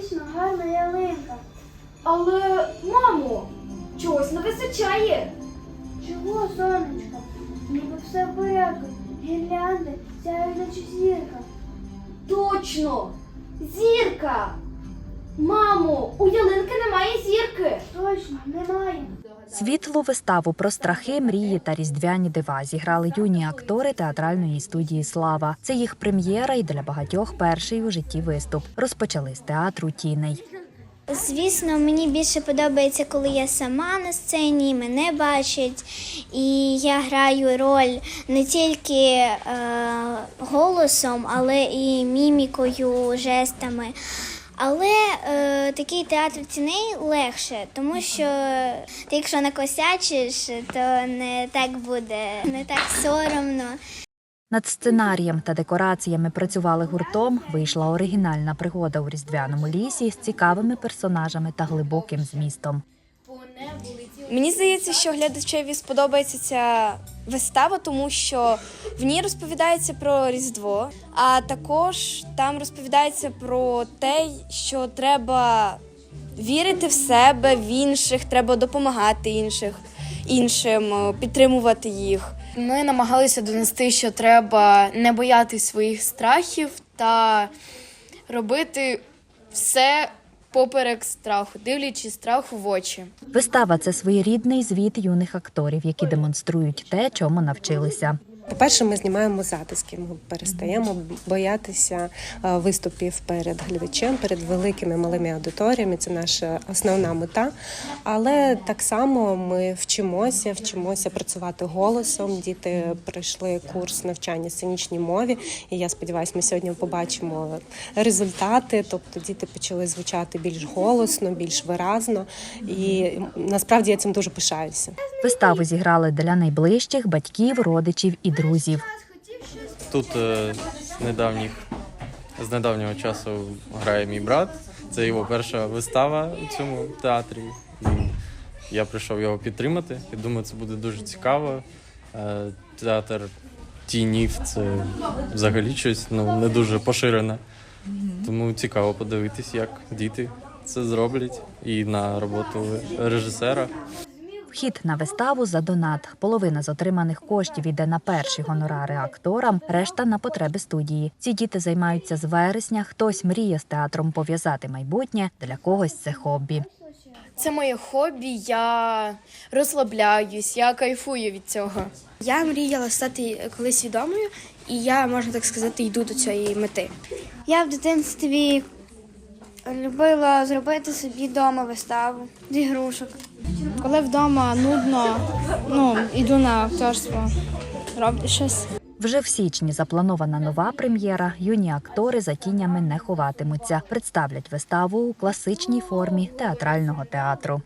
дійсно гарна ялинка. Але, мамо, чогось не вистачає. Чого, сонечко? Ніби все порядку. Гірлянди, наче зірка. Точно! Зірка! Мамо, у ялинки немає зірки. Точно, немає. Світлу виставу про страхи, мрії та різдвяні дива зіграли юні актори театральної студії Слава. Це їх прем'єра і для багатьох перший у житті виступ. Розпочали з театру Тіней. Звісно, мені більше подобається, коли я сама на сцені, мене бачать, і я граю роль не тільки е, голосом, але і мімікою, жестами. Але е, такий театр тіней легше, тому що ти, якщо накосячиш, то не так буде, не так соромно. Над сценарієм та декораціями працювали гуртом. Вийшла оригінальна пригода у різдвяному лісі з цікавими персонажами та глибоким змістом. Мені здається, що глядачеві сподобається ця вистава, тому що в ній розповідається про Різдво, а також там розповідається про те, що треба вірити в себе, в інших, треба допомагати інших, іншим, підтримувати їх. Ми намагалися донести, що треба не боятися своїх страхів та робити все поперек страху, дивлячись страху в очі. Вистава це своєрідний звіт юних акторів, які демонструють те, чому навчилися. По-перше, ми знімаємо затиски. Ми перестаємо боятися е, виступів перед глядачем, перед великими малими аудиторіями. Це наша основна мета. Але так само ми вчимося, вчимося працювати голосом. Діти пройшли курс навчання сценічній мові, і я сподіваюся, ми сьогодні побачимо результати. Тобто діти почали звучати більш голосно, більш виразно. І насправді я цим дуже пишаюся. Виставу зіграли для найближчих батьків, родичів і друзів. Тут е, з недавніх з недавнього часу грає мій брат. Це його перша вистава у цьому театрі. І я прийшов його підтримати. Я думаю, це буде дуже цікаво. Е, Театр тінів це взагалі щось ну, не дуже поширене. Тому цікаво подивитись, як діти це зроблять, і на роботу режисера. Вхід на виставу за донат. Половина з отриманих коштів йде на перші гонорари акторам, решта на потреби студії. Ці діти займаються з вересня. Хтось мріє з театром пов'язати майбутнє, для когось це хобі. Це моє хобі, я розслабляюсь, я кайфую від цього. Я мріяла стати колись відомою, і я, можна так сказати, йду до цієї мети. Я в дитинстві любила зробити собі вдома виставу з ігрушок. Коли вдома нудно, ну, йду на акторство, роблю щось. Вже в січні запланована нова прем'єра. Юні актори за тінями не ховатимуться. Представлять виставу у класичній формі театрального театру.